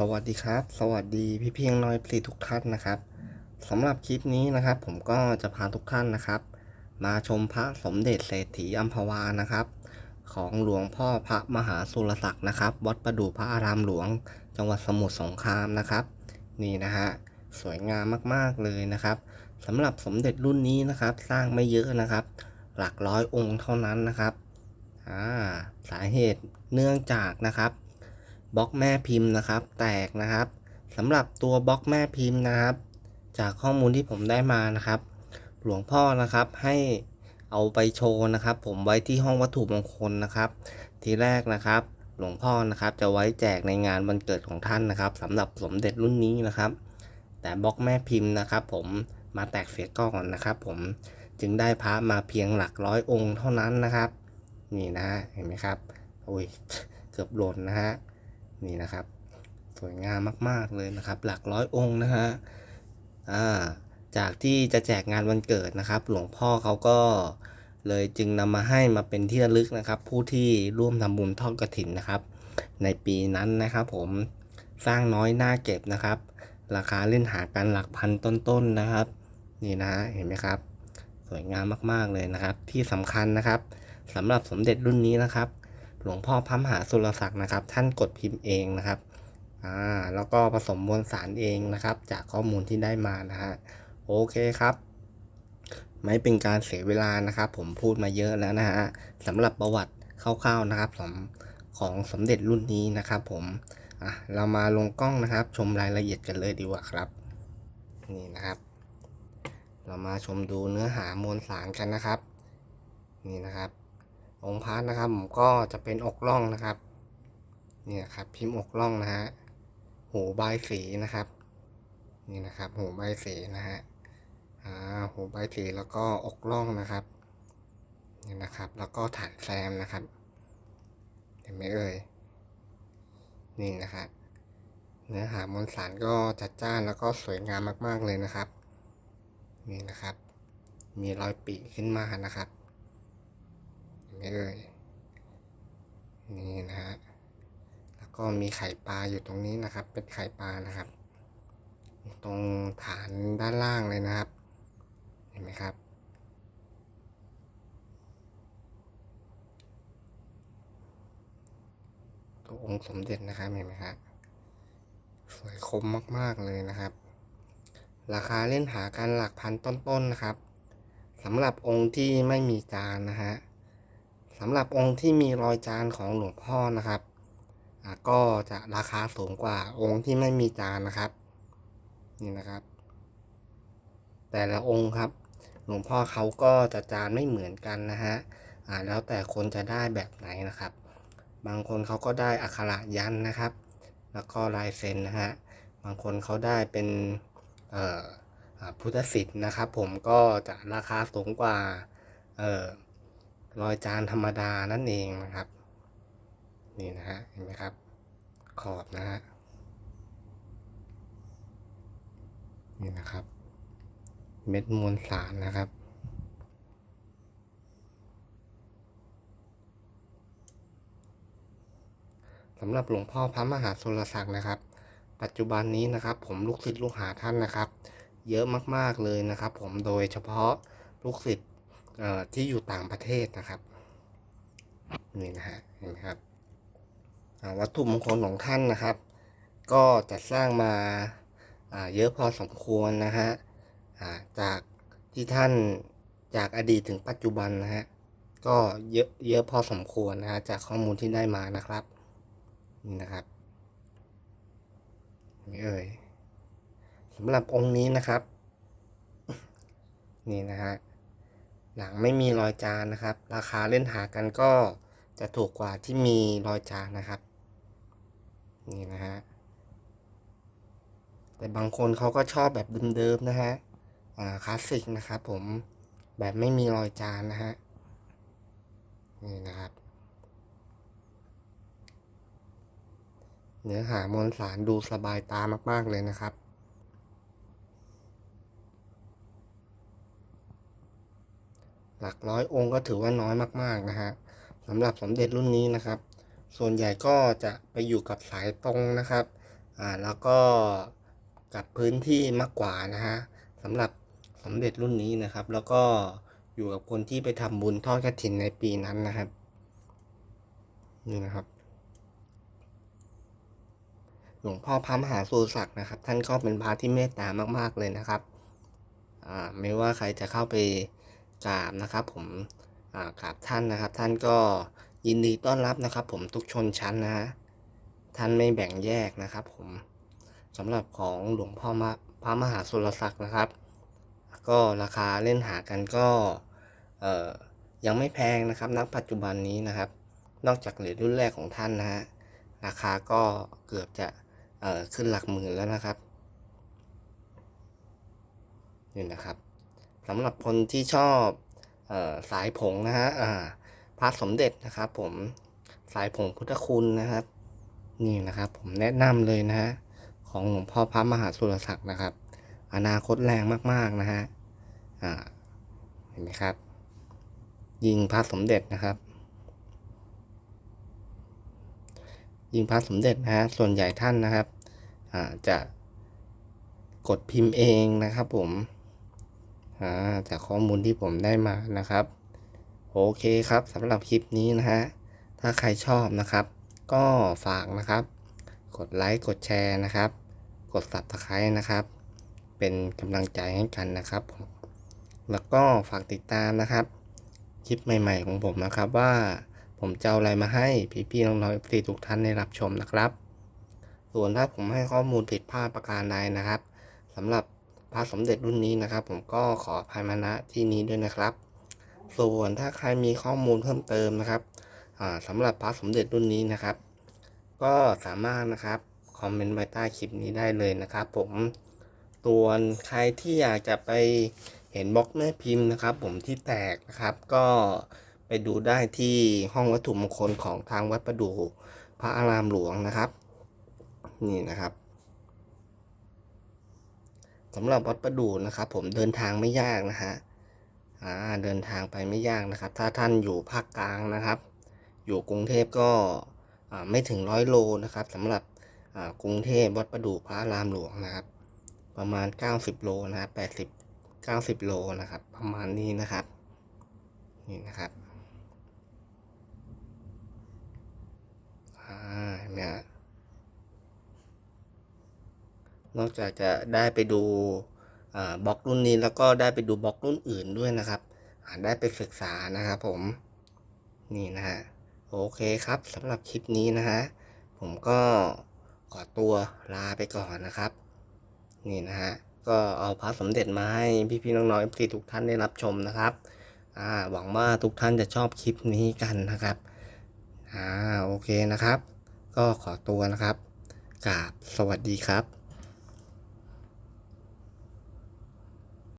สวัสดีครับ สวัสดีพี่เพียงน้อยปลีทุกท่านนะครับสำหรับคลิปนี้นะครับ ผมก็จะพาทุกท่านนะครับ มาชมพระสมเด็จเศรษฐีอัมพวานะครับ ของหลวงพ่อพระมหาสุรศักดิ์นะครับ วัดประดู่พระอารามหลวง จังหวัดสมุทรสงครามนะครับ นี่นะฮะสวยงามมากๆเลยนะครับสำหรับสมเด็จรุ่นนี้นะครับ สร้างไม่เยอะนะครับ หลักร้อยองค์เท่านั้นนะครับอ่าสาเหตุเนื่องจากนะครับ บล็อกแม่พิมพ์นะครับ แตกนะครับสำหรับตัวบล็อกแม่พิมพ์นะครับ จากข้อมูลที่ผมได้มานะครับ หลวงพ่อนะครับให้เอาไปโชว์นะครับ ผมไว้ที่ห้องวัตถุมงคลนะครับ ทีแรกนะครับ หลวงพ่อนะครับจะไว้แจกในงานวันเกิดของท่านนะครับสำหรับสมเด็จรุ่นนี้นะครับ แต่บล็อกแม่พิมพ์นะครับ ผมมาแตกเสียก่อนนะครับ ผมจึงได้พระมาเพียงหลักร้อยองค์เท่านั้นนะครับ นี่นะฮะเห็นไหมครับโอ้ยเกือบหล่นนะฮะ นี่นะครับ สวยงามมาก ๆ เลยนะครับ หลักร้อยองค์นะฮะอ่าจากที่จะแจกงานวันเกิดนะครับ หลวงพ่อเขาก็เลยจึงนำมาให้มาเป็นที่ระลึกนะครับ ผู้ที่ร่วมทำบุญทอดกระถินนะครับ ในปีนั้นนะครับผมสร้างน้อยหน้าเก็บนะครับ ราคาเล่นหากันหลักพันต้นๆนะครับ นี่นะฮะเห็นไหมครับ สวยงามมากๆเลยนะครับ ที่สำคัญนะครับสำหรับสมเด็จรุ่นนี้นะครับ หลวงพ่อพระมหาสุรศักดิ์นะครับ ท่านกดพิมพ์เองนะครับอ่าแล้วก็ผสมมวลสารเองนะครับ จากข้อมูลที่ได้มานะฮะโอเคครับไม่เป็นการเสียเวลานะครับ ผมพูดมาเยอะแล้วนะฮะสำหรับประวัติคร่าวๆนะครับของของสมเด็จรุ่นนี้นะครับ ผมอะเรามาลงกล้องนะครับ ชมรายละเอียดกันเลยดีกว่าครับ นี่นะครับ เรามาชมดูเนื้อหามวลสารกันนะครับ นี่นะครับ องค์พระนะครับผมก็จะเป็นอกล่องนะครับ เนี่ยครับพิมพ์อกล่องนะฮะหูใบสีนะครับ นี่นะครับ หูใบสีนะฮะอ่าหูใบสีแล้วก็อกล่องนะครับนี่นะครับ แล้วก็ฐานแซมนะครับเห็นไหมเอ่ยนี่นะครับเนื้อหามวลสารก็จัดจ้านแล้วก็สวยงามมาก ๆเลยนะครับ นี่นะครับ มีรอยปีกขึ้นมานะครับ เลยนี่นะฮะแล้วก็มีไข่ปลาอยู่ตรงนี้นะครับ เป็นไข่ปลานะครับ ตรงฐานด้านล่างเลยนะครับ เห็นไหมครับตัวองค์สมเด็จนะครับเห็นไหมครับสวยคมมากๆเลยนะครับ ราคาเล่นหากันหลักพันต้นๆนะครับสำหรับองค์ที่ไม่มีจานนะฮะำหรับองค์ที่มีรอยจานของหลวงพ่อนะครับก็จะราคาสูงกว่าองค์ที่ไม่มีจานนะครับ นี่นะครับ แต่ละองค์ครับ หลวงพ่อเขาก็จะจานไม่เหมือนกันนะฮะแล้วแต่คนจะได้แบบไหนนะครับ บางคนเขาก็ได้อักขระยันนะครับ แล้วก็ลายเซ็นนะฮะบางคนเขาได้เป็นพุทธศิษย์นะครับ ผมก็จะราคาสูงกว่าเอ่อ รอยจานธรรมดานั่นเองนะครับ นี่นะฮะเห็นไหมครับ ขอบนะฮะนี่นะครับ เม็ดมวลสารนะครับสำหรับหลวงพ่อพระมหาสุรศักดิ์นะครับ ปัจจุบันนี้นะครับ ผมลูกศิษย์ลูกหาท่านนะครับ เยอะมากๆเลยนะครับ ผมโดยเฉพาะลูกศิษย์ ที่อยู่ต่างประเทศนะครับนี่นะฮะเห็นไหมครับวัตถุมงคลของท่านนะครับ ก็จะสร้างมาเยอะพอสมควรนะฮะจากที่ท่านจากอดีตถึงปัจจุบันนะฮะก็เยอะเยอะพอสมควรนะฮะจากข้อมูลที่ได้มานะครับนี่นะครับนี่เอ่ยสำหรับองค์นี้นะครับ นี่นะฮะ หนังไม่มีรอยจานนะครับ ราคาเล่นหากันก็จะถูกกว่าที่มีรอยจานนะครับ นี่นะฮะแต่บางคนเขาก็ชอบแบบเดิมๆนะฮะอ่าคลาสสิกนะครับผมแบบไม่มีรอยจานนะฮะนี่นะครับ เนื้อหามวลสารดูสบายตามาก ๆ เลยนะครับ หลักร้อยองค์ก็ถือว่าน้อยมากๆนะฮะสำหรับสมเด็จรุ่นนี้นะครับ ส่วนใหญ่ก็จะไปอยู่กับสายตรงนะครับอ่าแล้วก็กับพื้นที่มากกว่านะฮะสำหรับสมเด็จรุ่นนี้นะครับ แล้วก็อยู่กับคนที่ไปทำบุญทอดกฐินในปีนั้นนะครับนี่นะครับหลวงพ่อพระมหาสุรศักดิ์นะครับ ท่านก็เป็นพระที่เมตตามาก ๆเลยนะครับ อ่าไม่ว่าใครจะเข้าไป กราบนะครับผมกราบท่านนะครับ ท่านก็ยินดีต้อนรับนะครับ ผมทุกชนชั้นนะฮะท่านไม่แบ่งแยกนะครับ ผมสำหรับของหลวงพ่อมะพระมหาสุรศักดิ์นะครับ ก็ราคาเล่นหากันก็ยังไม่แพงนะครับณปัจจุบันนี้นะครับ นอกจากเหรียญรุ่นแรกของท่านนะฮะราคาก็เกือบจะขึ้นหลักหมื่นแล้วนะครับนี่นะครับ สำหรับคนที่ชอบออสายผงนะฮะอ่าพระสมเด็จนะครับ ผมสายผงพุทธคุณนะครับ นี่นะครับ ผมแนะนำเลยนะฮะของหลวงพ่อพระมหาสุรศักดิ์นะครับ อนาคตแรงมากๆนะฮะอ่าเห็นไหมครับ ยิงพระสมเด็จนะครับยิงพระสมเด็จนะฮะส่วนใหญ่ท่านนะครับอ่าจะกดพิมพ์เองนะครับผม จากข้อมูลที่ผมได้มานะครับ โอเคครับสำหรับคลิปนี้นะฮะ ถ้าใครชอบนะครับ ก็ฝากนะครับ กดไลค์กดแชร์นะครับ กด subscribe นะครับ เป็นกำลังใจให้กันนะครับ แล้วก็ฝากติดตามนะครับ คลิปใหม่ๆของผมนะครับว่าผมจะเอาอะไรมาให้พี่ๆน้องๆ FC ทุกท่านได้รับชมนะครับ ส่วนถ้าผมให้ข้อมูลผิดพลาดประการใดนะครับสำหรับ พระสมเด็จรุ่นนี้นะครับ ผมก็ขออภัยมาณที่นี้ด้วยนะครับ ส่วนถ้าใครมีข้อมูลเพิ่มเติมนะครับอ่าสำหรับพระสมเด็จรุ่นนี้นะครับ ก็สามารถนะครับคอมเมนต์ไว้ใต้คลิปนี้ได้เลยนะครับ ผมส่วนใครที่อยากจะไปเห็นบล็อกแม่พิมพ์นะครับ ผมที่แตกนะครับ ก็ไปดูได้ที่ห้องวัตถุมงคลของทางวัดประดูพระอารามหลวงนะครับ นี่นะครับ สำหรับวัดประดูนะครับ ผมเดินทางไม่ยากนะฮะอ่าเดินทางไปไม่ยากนะครับ ถ้าท่านอยู่ภาคกลางนะครับ อยู่กรุงเทพก็อ่าไม่ถึงร้อยโลนะครับสำหรับอ่ากรุงเทพวัดประดูพระรามหลวงนะครับ ประมาณ 90 โลนะครับ 80 90 โลนะครับ ประมาณนี้นะครับนี่นะครับอ่าเห็นไหมฮะ นอกจากจะได้ไปดูบล็อกรุ่นนี้แล้วก็ได้ไปดูบล็อกรุ่นอื่นด้วยนะครับได้ไปศึกษานะครับผมนี่นะฮะโอเคครับสำหรับคลิปนี้นะฮะผมก็ขอตัวลาไปก่อนนะครับ นี่นะฮะก็เอาพระสมเด็จมาให้พี่ๆน้องๆ FC ทุกท่านได้รับชมนะครับอ่าหวังว่าทุกท่านจะชอบคลิปนี้กันนะครับอ่าโอเคนะครับ ก็ขอตัวนะครับกราบสวัสดีครับ